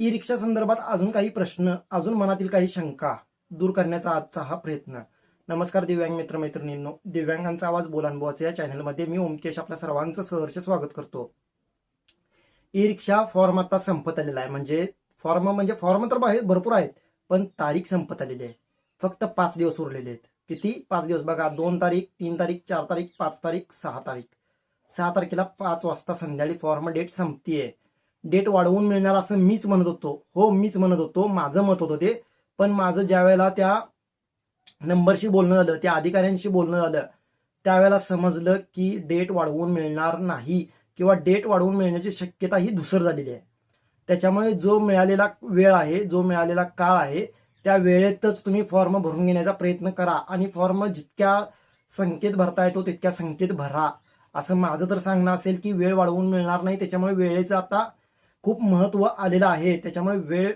E रिक्षा संदर्भात अजून काही प्रश्न अजून मनातील काही शंका दूर करण्याचा आजचा हा प्रयत्न. नमस्कार दिव्यांग मित्र मैत्रिणींनो दिव्यांगांचा आवाज बोलानुभवाचे या चॅनलमध्ये मी ओमकेश आपल्या सर्वांचं सहर्ष स्वागत करतो. ई रिक्षा फॉर्म आता संपत आलेला आहे. म्हणजे फॉर्म म्हणजे फॉर्म तर बाहेर भरपूर आहेत पण तारीख संपत आलेली आहे. फक्त पाच दिवस उरलेले आहेत. किती? पाच दिवस. बघा दोन तारीख तीन तारीख चार तारीख पाच तारीख सहा तारीख. सहा तारखेला पाच वाजता संध्याकाळी फॉर्म डेट संपतीये. डेट वाढवून मिळणार असं मीच म्हणत होतो. हो मीच म्हणत होतो. माझं मत होतं ते. पण माझं ज्या वेळेला त्या नंबरशी बोलणं झालं त्या अधिकाऱ्यांशी बोलणं झालं त्यावेळेला समजलं की डेट वाढवून मिळणार नाही किंवा डेट वाढवून मिळण्याची शक्यता ही धुसर झालेली आहे. त्याच्यामुळे जो मिळालेला वेळ आहे जो मिळालेला काळ आहे त्या वेळेतच तुम्ही फॉर्म भरून घेण्याचा प्रयत्न करा आणि फॉर्म जितक्या संख्येत भरता येतो तितक्या संख्येत भरा. असं माझं तर सांगणं असेल की वेळ वाढवून मिळणार नाही त्याच्यामुळे वेळेचं आता खूप महत्त्व आलेलं आहे. त्याच्यामुळे वेळ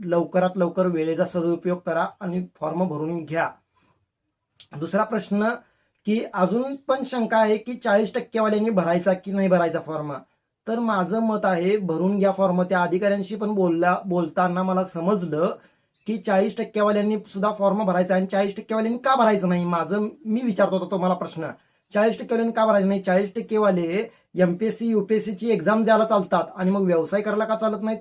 लवकरात लवकर वेळेचा सदुपयोग करा आणि फॉर्म भरून घ्या. दुसरा प्रश्न की अजून पण शंका आहे की चाळीस टक्केवाल्यांनी भरायचा की नाही भरायचा फॉर्म तर माझं मत आहे भरून घ्या फॉर्म त्या अधिकाऱ्यांशी पण बोलला बोलताना मला समजलं की चाळीस टक्केवाल्यांनी सुद्धा फॉर्म भरायचा आणि चाळीस टक्केवाल्यांनी का भरायचं नाही? माझं मी विचारतो होतो तुम्हाला प्रश्न. चाळीस टक्केवाल्यांनी का भरायचं नाही? चाळीस टक्केवाले एमपीएससी युपीएससीची एक्झाम द्यायला चालतात आणि मग व्यवसाय करायला का चालत नाहीत?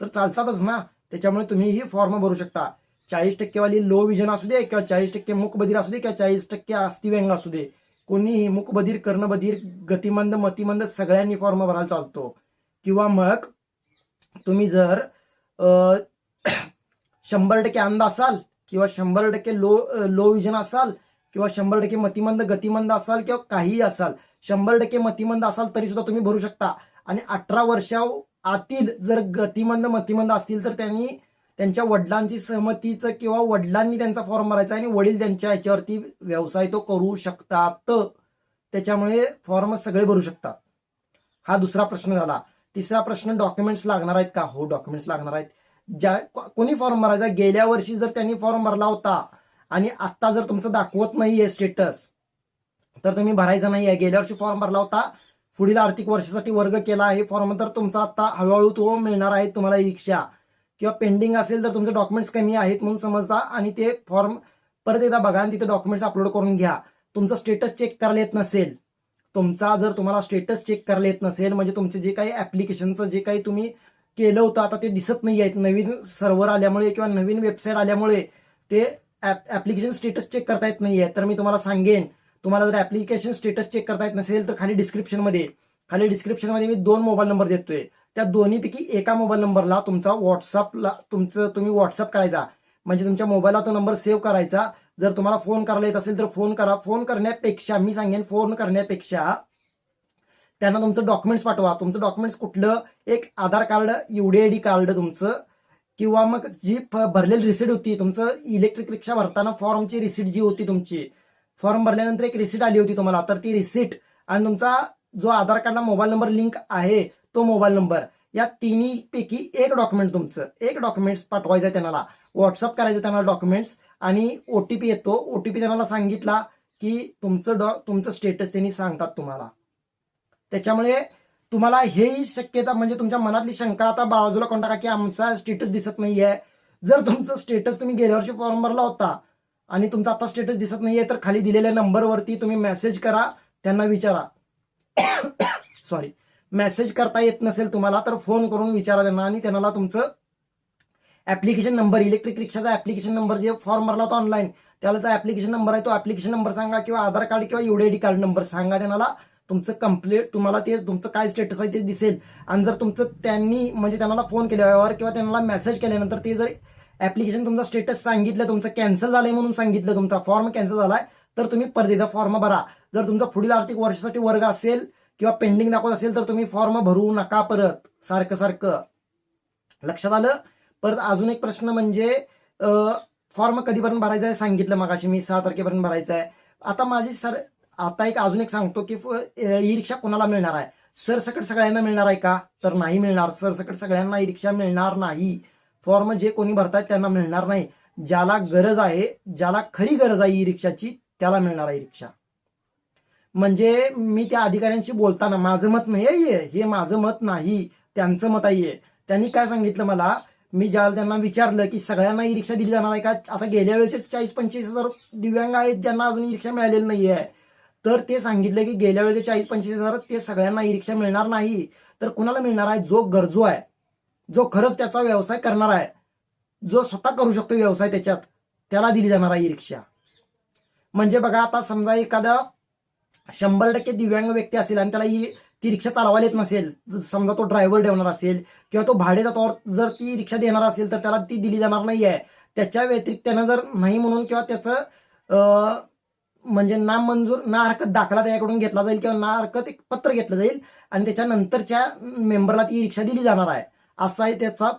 तर चालतातच ना. त्याच्यामुळे तुम्ही ही फॉर्म भरू शकता. चाळीस टक्केवाली लो विजन असू दे किंवा चाळीस टक्के मूकबधीर असू दे किंवा चाळीस टक्के अस्थिव्यंग असू दे. कोणीही मूकबधीर कर्णबधीर गतिमंद मतिमंद सगळ्यांनी फॉर्म भरायला चालतो. किंवा मग तुम्ही जर शंभर टक्के अंध असाल किंवा शंभर टक्के लो लो विजन असाल किंवा शंभर टक्के मतिमंद गतिमंद असाल किंवा काहीही असाल शंभर टक्के मतिमंद असाल तरी सुद्धा तुम्ही भरू शकता. आणि अठरा वर्षा आतील जर गतिमंद मतिमंद असतील तर त्यांनी त्यांच्या वडिलांची सहमतीचं किंवा वडिलांनी त्यांचा फॉर्म भरायचा आणि वडील त्यांच्या याच्यावरती व्यवसाय तो करू शकतात. त्याच्यामुळे फॉर्म सगळे भरू शकतात. हा दुसरा प्रश्न झाला. तिसरा प्रश्न डॉक्युमेंट्स लागणार आहेत का? हो डॉक्युमेंट्स लागणार आहेत. ज्या कोणी फॉर्म भरायचा? गेल्या वर्षी जर त्यांनी फॉर्म भरला होता आणि आता जर तुमचं दाखवत नाहीये स्टेटस तर तुम्ही भरायचं नाही आहे गेल्या वर्षी फॉर्म भरला होता. पुढील आर्थिक वर्षासाठी वर्ग केला आहे. फॉर्म तर तुमचा आता हळूहळू तो मिळणार आहे तुम्हाला रिक्षा. किंवा पेंडिंग असेल तर तुमचे डॉक्युमेंट्स कमी आहेत म्हणून समजता आणि ते फॉर्म परत एकदा बघा आणि तिथे डॉक्युमेंट्स अपलोड करून घ्या. तुमचं स्टेटस चेक करायला येत नसेल. तुमचा जर तुम्हाला स्टेटस चेक करायला येत नसेल म्हणजे तुमचे जे काही ऍप्लिकेशनचं जे काही तुम्ही केलं होतं आता ते दिसत नाही आहेत नवीन सर्व्हर आल्यामुळे किंवा नवीन वेबसाईट आल्यामुळे ते ऍप्लिकेशन स्टेटस चेक करता येत नाहीये. तर मी तुम्हाला सांगेन. तुम्हाला जर ऍप्लिकेशन स्टेटस चेक करता येत नसेल तर खाली डिस्क्रिप्शनमध्ये खाली डिस्क्रिप्शनमध्ये मी दोन मोबाईल नंबर देतोय. त्या दोन्हीपैकी एका मोबाईल नंबरला तुमचा व्हॉट्सअपला तुमचं तुम्ही व्हॉट्सअप करायचा. म्हणजे तुमच्या मोबाईलला तो नंबर सेव्ह करायचा. जर तुम्हाला फोन करायला येत असेल तर फोन करा. फोन करण्यापेक्षा मी सांगेन फोन करण्यापेक्षा त्यांना तुमचं डॉक्युमेंट्स पाठवा. तुमचं डॉक्युमेंट्स कुठलं? एक Aadhaar card UDID D card तुमचं. किंवा मग जी भरलेली रिसीट होती तुमचं इलेक्ट्रिक रिक्षा भरताना फॉर्मची रिसीट जी होती तुमची फॉर्म भरल्यानंतर एक रिसिट आली होती तुम्हाला. तर ती रिसिट आणि तुमचा जो आधार कार्डला मोबाईल नंबर लिंक आहे तो मोबाईल नंबर या तिन्ही पैकी एक डॉक्युमेंट तुमचं. एक डॉक्युमेंट्स पाठवायचं आहे त्यांना. व्हॉट्सअप करायचं त्यांना डॉक्युमेंट्स आणि ओ टी पी येतो. ओ टी पी त्यांना सांगितला की तुमचं डॉ तुमचं स्टेटस त्यांनी सांगतात तुम्हाला. त्याच्यामुळे तुम्हाला हेही शक्यता म्हणजे तुमच्या मनातली शंका आता बाजूला कोण टाका की आमचा स्टेटस दिसत नाहीये. जर तुमचं स्टेटस तुम्ही गेल्या वर्षी फॉर्म भरला होता आणि तुमचा आता स्टेटस दिसत नाहीये तर खाली दिलेल्या नंबरवरती तुम्ही मेसेज करा त्यांना विचारा. सॉरी मेसेज करता येत नसेल तुम्हाला तर फोन करून विचारा त्यांना आणि त्यांना तुमचं ऍप्लिकेशन नंबर इलेक्ट्रिक रिक्षाचा ऍप्लिकेशन नंबर जे फॉर्म भरला होता ऑनलाईन त्याला ऍप्लिकेशन नंबर आहे तो ऍप्लिकेशन नंबर सांगा किंवा आधार कार्ड किंवा युडीआयडी कार्ड नंबर सांगा त्यांना. तुमचं कंप्लीट तुम्हाला ते तुमचं काय स्टेटस आहे ते दिसेल. आणि जर तुमचं त्यांनी म्हणजे त्यांना फोन केल्यावर किंवा त्यांना मेसेज केल्यानंतर ते जर ऍप्लिकेशन तुमचा स्टेटस सांगितलं तुमचं कॅन्सल झालंय म्हणून सांगितलं तुमचा फॉर्म कॅन्सल झालाय तर तुम्ही परदेचा फॉर्म भरा. जर तुमचा पुढील आर्थिक वर्षासाठी वर्ग असेल किंवा पेंडिंग दाखवत असेल तर तुम्ही फॉर्म भरू नका परत. सारखं सारखं. लक्षात आलं? परत अजून एक प्रश्न म्हणजे फॉर्म कधीपर्यंत भरायचा आहे सांगितलं मगाशी मी सहा तारखेपर्यंत भरायचा आहे. आता माझी सर आता एक अजून एक सांगतो की ई रिक्षा कोणाला मिळणार आहे? सरसकट सगळ्यांना मिळणार आहे का? तर नाही मिळणार. सरसकट सगळ्यांना ई रिक्षा मिळणार नाही. फॉर्म जे कोणी भरतायत त्यांना मिळणार नाही. ज्याला गरज आहे ज्याला खरी गरज आहे ई रिक्षाची त्याला मिळणार आहे रिक्षा म्हणजे मी त्या अधिकाऱ्यांशी बोलताना माझं मत नाही आहे हे माझं मत नाही त्यांचं मत आहे. त्यांनी काय सांगितलं मला? मी ज्याला त्यांना विचारलं की सगळ्यांना ई रिक्षा दिली जाणार आहे का? आता गेल्या वेळेचे चाळीस पंचवीस हजार दिव्यांग आहेत ज्यांना अजून ई रिक्षा मिळालेली नाही आहे. तर ते सांगितलं की गेल्या वेळेचे चाळीस पंचवीस हजार ते सगळ्यांना ई रिक्षा मिळणार नाही. तर कुणाला मिळणार आहे? जो गरजू आहे. जो खरंच त्याचा व्यवसाय करणार आहे जो स्वतः करू शकतो व्यवसाय त्याच्यात त्याला दिली जाणार आहे ई रिक्षा म्हणजे बघा आता समजा एखादा शंभर टक्के दिव्यांग व्यक्ती असेल आणि त्याला ई ती रिक्षा चालवायला येत नसेल समजा तो ड्रायव्हर ठेवणार असेल किंवा तो भाडे तौर जर ती रिक्षा देणार असेल तर त्याला ती दिली जाणार नाही आहे त्याच्या व्यतिरिक्त त्यानं जर नाही म्हणून किंवा त्याचं म्हणजे ना मंजूर ना हरकत दाखला त्याच्याकडून घेतला जाईल किंवा ना हरकत एक पत्र घेतलं जाईल आणि त्याच्यानंतरच्या मेंबरला ती रिक्षा दिली जाणार आहे. असा आहे त्याचा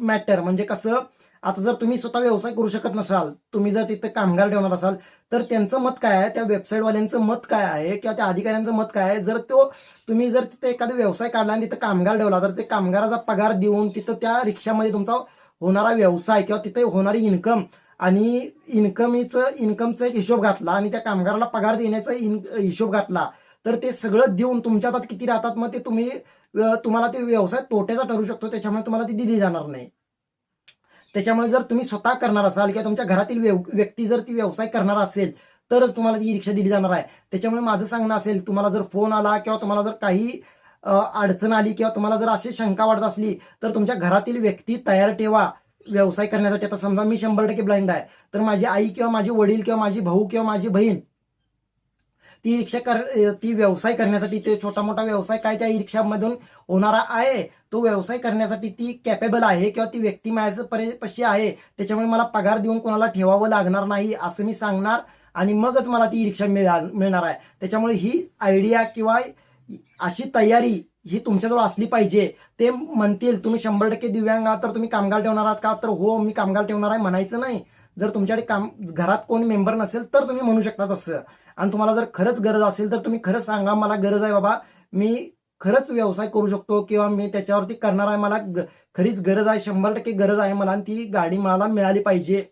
मॅटर म्हणजे कसं आता जर तुम्ही स्वतः व्यवसाय करू शकत नसाल तुम्ही जर तिथं कामगार ठेवणार असाल तर त्यांचं मत काय आहे? त्या वेबसाईटवाल्यांचं मत काय आहे? किंवा त्या अधिकाऱ्यांचं मत काय आहे? जर तो तुम्ही जर तिथे एखादा व्यवसाय काढला आणि तिथं कामगार ठेवला तर ते कामगाराचा पगार देऊन तिथं त्या रिक्षामध्ये तुमचा होणारा व्यवसाय किंवा तिथे होणारी इन्कम आणि इन्कमीचं इन्कमचा एक हिशोब घातला आणि त्या कामगाराला पगार देण्याचा इन हिशोब घातला तर ते सगळं देऊन तुमच्या हातात किती राहतात मग ते तुम्ही तुम्हाला ते व्यवसाय तोट्याचा ठरू शकतो त्याच्यामुळे तुम्हाला ती दिली जाणार नाही. त्याच्यामुळे जर तुम्ही स्वतः करणार असाल किंवा तुमच्या घरातील व्यक्ती जर ती व्यवसाय करणार असेल तरच तुम्हाला ती रिक्षा दिली जाणार आहे. त्याच्यामुळे माझं सांगणं असेल तुम्हाला जर फोन आला किंवा तुम्हाला जर काही अडचण आली किंवा तुम्हाला जर अशी शंका वाटत असली तर तुमच्या घरातील व्यक्ती तयार ठेवा. व्यवसाय करण्यासाठी आता समजा मी शंभर टक्के ब्लाइंड आहे. तर माझी आई किंवा माझे वडील किंवा माझी भाऊ किंवा माझी बहीण ती रिक्षा कर ती व्यवसाय करण्यासाठी ते छोटा मोठा व्यवसाय काय त्या ई रिक्षामधून होणारा आहे तो व्यवसाय करण्यासाठी ती कॅपेबल आहे किंवा ती व्यक्ती माझ्या पशी आहे त्याच्यामुळे मला पगार देऊन कोणाला ठेवावं लागणार नाही असं मी सांगणार आणि मगच मला ती रिक्षा मिळा- मिळणार आहे. त्याच्यामुळे ही आयडिया किंवा अशी तयारी ही तुमच्याजवळ असली पाहिजे. ते म्हणतील तुम्ही शंभर टक्के दिव्यांग आहात तर तुम्ही कामगार ठेवणार आहात का? तर हो मी कामगार ठेवणार आहे म्हणायचं नाही. जर तुमच्याकडे काम घरात कोणी मेंबर नसेल तर तुम्ही म्हणू शकता तसं. आणि तुम्हाला जर खरंच गरज असेल तर तुम्ही खरंच सांगा मला गरज आहे बाबा. मी खरंच व्यवसाय करू शकतो किंवा मी त्याच्यावरती करणार आहे मला ग- खरीच गरज आहे शंभर टक्के गरज आहे मला आणि ती गाडी मला मिळाली पाहिजे.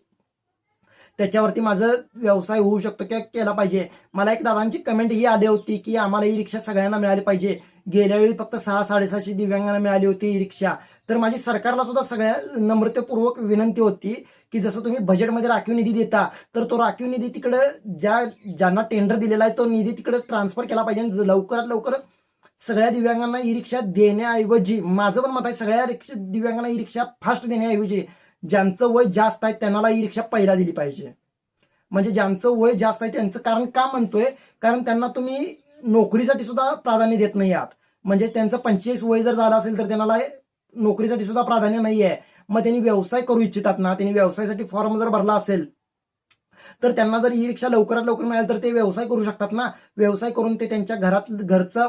त्याच्यावरती माझं व्यवसाय होऊ शकतो किंवा केला पाहिजे. मला एक दादांची कमेंट ही आली होती की आम्हाला ही रिक्षा सगळ्यांना मिळाली पाहिजे. गेल्या वेळी फक्त सहा साडेसहाशे दिव्यांगांना मिळाली होती ही रिक्षा तर माझी सरकारला सुद्धा सगळ्या नम्रतेपूर्वक विनंती होती की जसं तुम्ही बजेटमध्ये राखीव निधी देता तर तो राखीव निधी तिकडे ज्या ज्यांना टेंडर दिलेला आहे तो निधी तिकडे ट्रान्सफर केला पाहिजे. आणि लवकरात लवकर सगळ्या दिव्यांगांना ई रिक्षा देण्याऐवजी माझं पण मत आहे सगळ्या रिक्षा दिव्यांगांना ई रिक्षा फास्ट देण्याऐवजी ज्यांचं वय जास्त आहे त्यांना ई रिक्षा पहिला दिली पाहिजे. म्हणजे ज्यांचं वय जास्त आहे त्यांचं कारण का म्हणतोय कारण त्यांना तुम्ही नोकरीसाठी सुद्धा प्राधान्य देत नाही आहात. म्हणजे त्यांचं पंचेचाळीस वय जर झालं असेल तर त्यांना नोकरीसाठी सुद्धा प्राधान्य नाही आहे मग त्यांनी व्यवसाय करू इच्छितात ना त्यांनी व्यवसायासाठी फॉर्म जर भरला असेल तर त्यांना जर ई रिक्षा लवकरात लवकर मिळाली तर ते व्यवसाय करू शकतात ना. व्यवसाय करून ते त्यांच्या घरात घरचं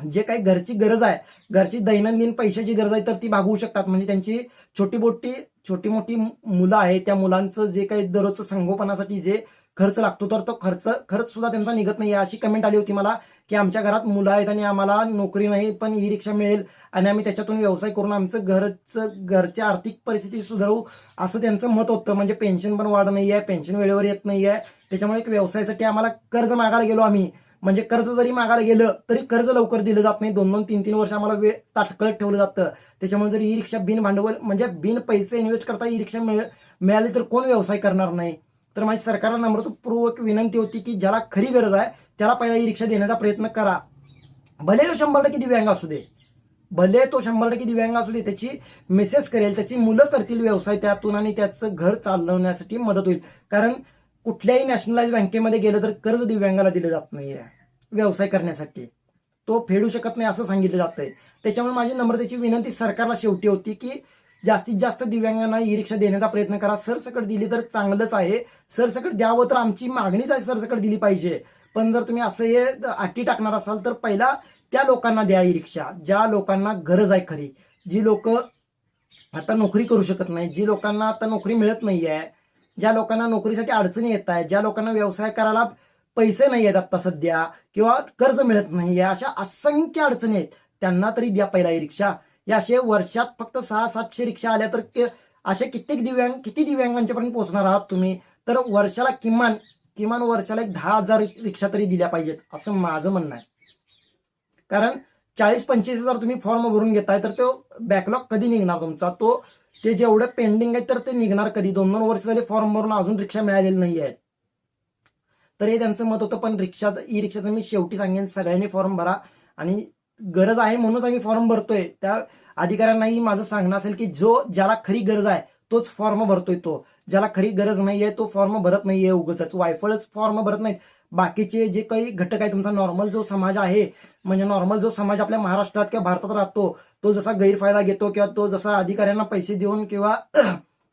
जे काही घरची गरज आहे घरची दैनंदिन पैशाची गरज आहे तर ती भागवू शकतात. म्हणजे त्यांची छोटी मोठी छोटी मोठी मुलं आहेत त्या मुलांचं जे काही दररोजचं संगोपनासाठी जे खर्च लागतो तर तो खर्च खर्च सुद्धा त्यांचा निघत नाही अशी कमेंट आली होती मला की आमच्या घरात मुलं आहेत आणि आम्हाला नोकरी नाही पण ई रिक्षा मिळेल आणि आम्ही त्याच्यातून व्यवसाय करून आमचं घरचं घरची आर्थिक परिस्थिती सुधारू असं त्यांचं मत होतं. म्हणजे पेन्शन पण वाढ नाही आहे पेन्शन वेळेवर येत नाही आहे त्याच्यामुळे एक व्यवसायासाठी आम्हाला कर्ज मागायला गेलो आम्ही. म्हणजे कर्ज जरी मागायला गेलं तरी कर्ज लवकर दिलं जात नाही. दोन दोन तीन तीन वर्ष आम्हाला वेळ ताटकळत ठेवलं जातं. त्याच्यामुळे जर ई रिक्षा बिन भांडवल म्हणजे बिन पैसे इन्व्हेस्ट करता ई रिक्षा मिळ मिळाली तर कोण व्यवसाय करणार नाही? तर माझी सरकारला नम्रतापूर्वक विनंती होती की ज्याला खरी गरज आहे त्याला पहिला ई रिक्षा देण्याचा प्रयत्न करा. भले तो शंभर टक्के दिव्यांग असू दे भले तो शंभर टक्के दिव्यांग असू दे त्याची मेसेज करेल त्याची मुलं करतील व्यवसाय त्यातून आणि त्याचं घर चालवण्यासाठी मदत होईल. कारण कुठल्याही नॅशनलाइज बँकेमध्ये गेलं तर कर्ज दिव्यांगाला दिलं जात नाहीये व्यवसाय करण्यासाठी. तो फेडू शकत नाही असं सांगितलं जात आहे त्याच्यामुळे माझी नम्रतेची विनंती सरकारला शेवटी होती की जास्तीत जास्त दिव्यांगांना ई रिक्षा देण्याचा प्रयत्न करा. सरसकट दिली तर चांगलंच आहे. सरसकट द्यावं तर आमची मागणीच आहे सरसकट दिली पाहिजे. पण जर तुम्ही असं हे अटी टाकणार असाल तर पहिला त्या लोकांना द्या ई रिक्षा ज्या लोकांना गरज आहे खरी. जी लोक आता नोकरी करू शकत नाही जी लोकांना आता नोकरी मिळत नाही आहे ज्या लोकांना नोकरीसाठी अडचणी येत आहेत ज्या लोकांना व्यवसाय करायला पैसे नाही आहेत आता सध्या किंवा कर्ज मिळत नाही आहे अशा असंख्य अडचणी आहेत त्यांना तरी द्या पहिला ई रिक्षा या असे वर्षात फक्त सहा सातशे रिक्षा आल्या तर असे कित्येक दिव्यांग किती दिव्यांगांच्यापर्यंत पोहोचणार आहात तुम्ही? तर वर्षाला किमान किमान वर्षाला एक दहा हजार रिक्षा तरी दिल्या पाहिजेत असं माझं म्हणणं आहे. कारण चाळीस पंचवीस हजार तुम्ही फॉर्म भरून घेताय तर तो बॅकलॉग कधी निघणार तुमचा? तो ते जेवढं पेंडिंग आहे तर ते निघणार कधी? दोन दोन वर्ष झाले फॉर्म भरून अजून रिक्षा मिळालेली नाही आहे तर हे त्यांचं मत होतं पण रिक्षाचं ई रिक्षाचं मी शेवटी सांगेन सगळ्यांनी फॉर्म भरा आणि गरज आहे म्हणूनच आम्ही फॉर्म भरतोय. त्या अधिकाऱ्यांनाही माझं सांगणं असेल की जो ज्याला खरी गरज आहे तोच फॉर्म भरतोय तो. ज्याला खरी गरज नाहीये तो फॉर्म भरत नाहीये उगच वायफळच फॉर्म भरत नाहीत. बाकीचे जे काही घटक आहे तुमचा नॉर्मल जो समाज आहे म्हणजे नॉर्मल जो समाज आपल्या महाराष्ट्रात किंवा भारतात राहतो तो जसा गैरफायदा घेतो किंवा तो जसा अधिकाऱ्यांना पैसे देऊन किंवा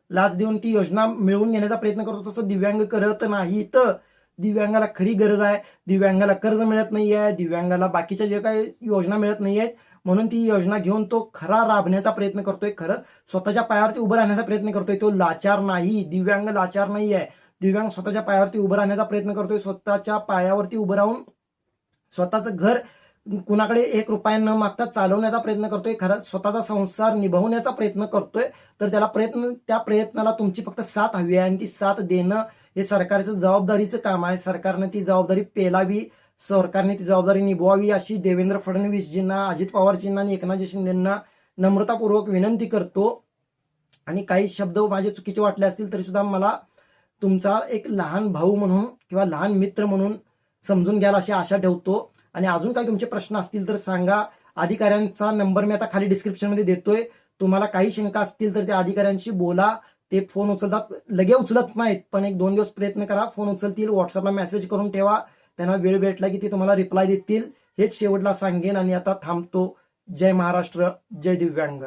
लाच देऊन ती योजना मिळवून घेण्याचा प्रयत्न करतो तसं दिव्यांग करत नाही तर दिव्यांगाला खरी गरज आहे. दिव्यांगाला कर्ज मिळत नाही आहे दिव्यांगाला बाकीच्या जे काही योजना मिळत नाही आहेत म्हणून ती योजना घेऊन तो खरा राबण्याचा प्रयत्न करतोय. खरं स्वतःच्या पायावरती उभं राहण्याचा प्रयत्न करतोय. तो लाचार नाही. दिव्यांग लाचार नाही आहे दिव्यांग स्वतःच्या पायावरती उभं राहण्याचा प्रयत्न करतोय. स्वतःच्या पायावरती उभं राहून स्वतःचं घर कुणाकडे एक रुपया न मागता चालवण्याचा प्रयत्न करतोय. खरं स्वतःचा संसार निभवण्याचा प्रयत्न करतोय. तर त्याला प्रयत्न त्या प्रयत्नाला तुमची फक्त साथ हवी आहे आणि ती साथ देणं हे सरकारचं जबाबदारीचं काम आहे. सरकारनं ती जबाबदारी पेलावी सरकारने ती जबाबदारी निभवावी अशी देवेंद्र फडणवीसजींना अजित पवारजींना आणि एकनाथ शिंदेंना नम्रतापूर्वक विनंती करतो. आणि काही शब्द माझे चुकीचे वाटले असतील तरी सुद्धा मला तुमचा एक लहान भाऊ म्हणून किंवा लहान मित्र म्हणून समजून घ्याल अशी आशा ठेवतो. आणि अजून काही तुमचे प्रश्न असतील तर सांगा. अधिकाऱ्यांचा नंबर मी आता खाली डिस्क्रिप्शनमध्ये देतोय. तुम्हाला काही शंका असतील तर त्या अधिकाऱ्यांशी बोला. ते फोन उचलतात. लगे उचलत नाहीत पण एक दोन दिवस प्रयत्न करा. फोन उचलतील व्हॉट्सअपला मेसेज करून ठेवा. त्यांना वेळ भेटला की ते तुम्हाला रिप्लाय देतील. हेच शेवटला सांगेन आणि आता थांबतो. जय महाराष्ट्र जय दिव्यांग.